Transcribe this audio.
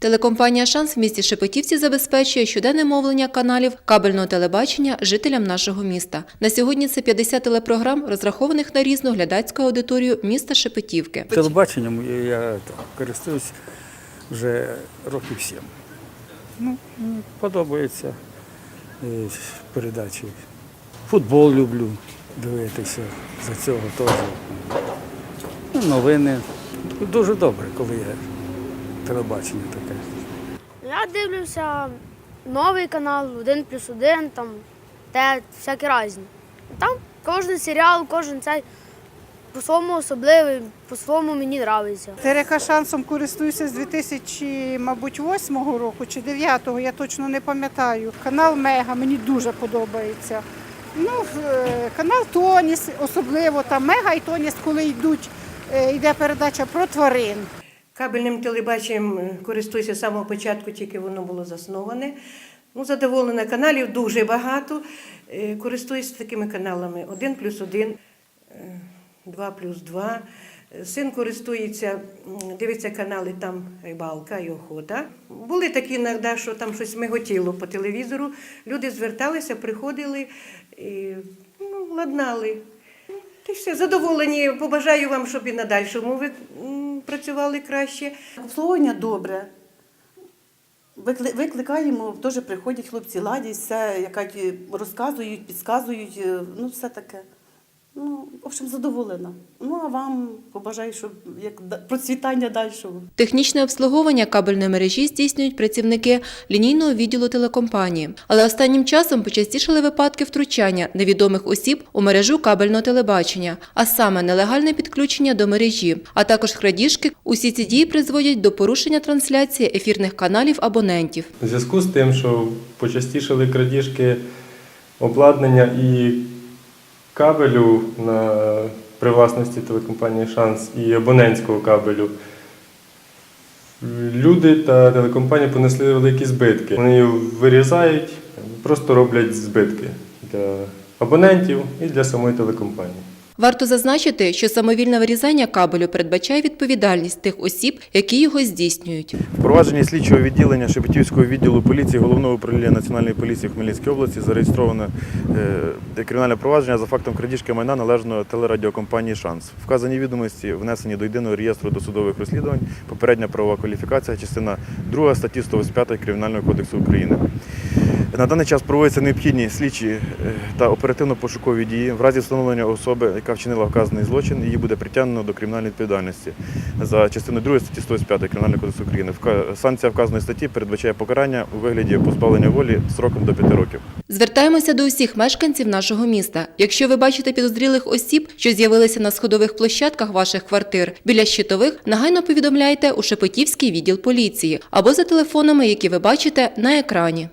Телекомпанія Шанс в місті Шепетівці забезпечує щоденне мовлення каналів кабельного телебачення жителям нашого міста. На сьогодні це 50 телепрограм, розрахованих на різну глядацьку аудиторію міста Шепетівки. Телебаченням я, я користуюсь вже років сім. Ну, мені подобаються е, передачі. Футбол люблю дивитися за цього теж. Ну, новини. Дуже добре, коли є телебачення. Я дивлюся новий канал, один плюс один, там те всякі різні. Там кожен серіал, кожен цей по-своєму особливий, по-своєму мені подобається. ТРК шансом користуюся з 2008 року чи 2009, я точно не пам'ятаю. Канал Мега мені дуже подобається. Ну, е, канал Тоніс, особливо там Мега і Тоніс, коли йдуть, е, йде передача про тварин. Кабельним телебаченням е, користуюся з самого початку, тільки воно було засноване. Ну, задоволена каналів дуже багато. Е, Користуюся такими каналами 1 плюс 1, 2 плюс 2. Е, Син користується, дивиться канали там рибалка і охота. Були такі іноді, що там щось миготіло по телевізору. Люди зверталися, приходили і ну, ладнали. Та й все, задоволені. Побажаю вам, щоб і на дальшому ви працювали краще. Обслуговування добре. Викликаємо, теж приходять хлопці, ладять, все, яка розказують, підказують, е, ну все таке. Ну, в общем, задоволена. Ну, а вам побажаю, щоб як процвітання дальшого. Технічне обслуговування кабельної мережі здійснюють працівники лінійного відділу телекомпанії. Але останнім часом почастішали випадки втручання невідомих осіб у мережу кабельного телебачення, а саме нелегальне підключення до мережі, а також крадіжки. Усі ці дії призводять до порушення трансляції ефірних каналів абонентів. У зв'язку з тим, що почастішали крадіжки обладнання і кабелю на привласності телекомпанії Шанс і абонентського кабелю, люди та телекомпанії понесли великі збитки. Вони вирізають, просто роблять збитки для абонентів і для самої телекомпанії. Варто зазначити, що самовільне вирізання кабелю передбачає відповідальність тих осіб, які його здійснюють. Впровадження слідчого відділення Шепетівського відділу поліції Головного управління Національної поліції в Хмельницькій області зареєстровано е, кримінальне провадження за фактом крадіжки майна належного телерадіокомпанії Шанс. Вказані відомості внесені до єдиного реєстру досудових розслідувань, попередня правова кваліфікація, частина 2 статті 185 Кримінального кодексу України. На даний час проводяться необхідні слідчі е, та оперативно-пошукові дії. В разі встановлення особи, яка вчинила вказаний злочин, її буде притягнено до кримінальної відповідальності за частиною 2 статті 185 Кримінального кодексу України. Санкція вказаної статті передбачає покарання у вигляді позбавлення волі сроком до 5 років. Звертаємося до усіх мешканців нашого міста. Якщо ви бачите підозрілих осіб, що з'явилися на сходових площадках ваших квартир біля щитових, негайно повідомляйте у Шепетівський відділ поліції або за телефонами, які ви бачите на екрані.